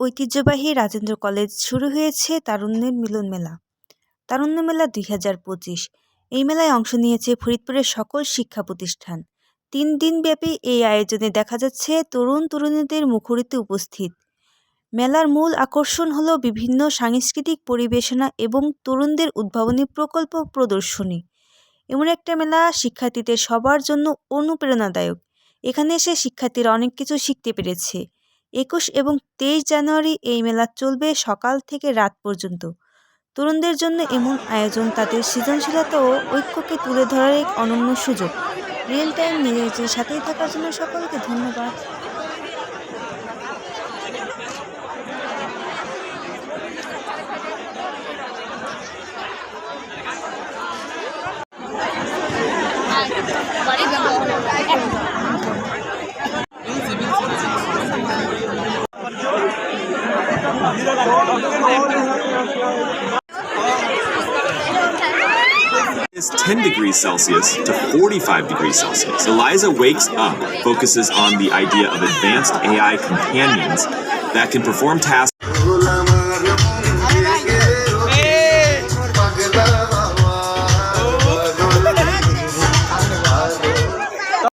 ঐতিহ্যবাহী রাজেন্দ্র কলেজ শুরু হয়েছে তারুণ্যের মিলন মেলা। তারুণ্য মেলা দুই হাজার পঁচিশ। এই মেলায় অংশ নিয়েছে ফরিদপুরের সকল শিক্ষা প্রতিষ্ঠান। তিন দিনব্যাপী এই আয়োজনে দেখা যাচ্ছে তরুণ তরুণীদের মুখরিত উপস্থিত। মেলার মূল আকর্ষণ হলো বিভিন্ন সাংস্কৃতিক পরিবেশনা এবং তরুণদের উদ্ভাবনী প্রকল্প প্রদর্শনী। এমন একটা মেলা শিক্ষার্থীদের সবার জন্য অনুপ্রেরণাদায়ক। এখানে এসে শিক্ষার্থীরা অনেক কিছু শিখতে পেরেছে। একুশ এবং তেইশ জানুয়ারি এই মেলা চলবে সকাল থেকে রাত পর্যন্ত। তরুণদের জন্য এমন আয়োজন তাদের সৃজনশীলতা ও ঐক্যকে তুলে ধরার এক অনন্য সুযোগ। রিয়েল টাইম নিউজের সাথেই থাকার জন্য সকলকে ধন্যবাদ। Is 10 degrees Celsius to 45 degrees Celsius. Eliza wakes up, focuses on the idea of advanced AI companions that can perform tasks.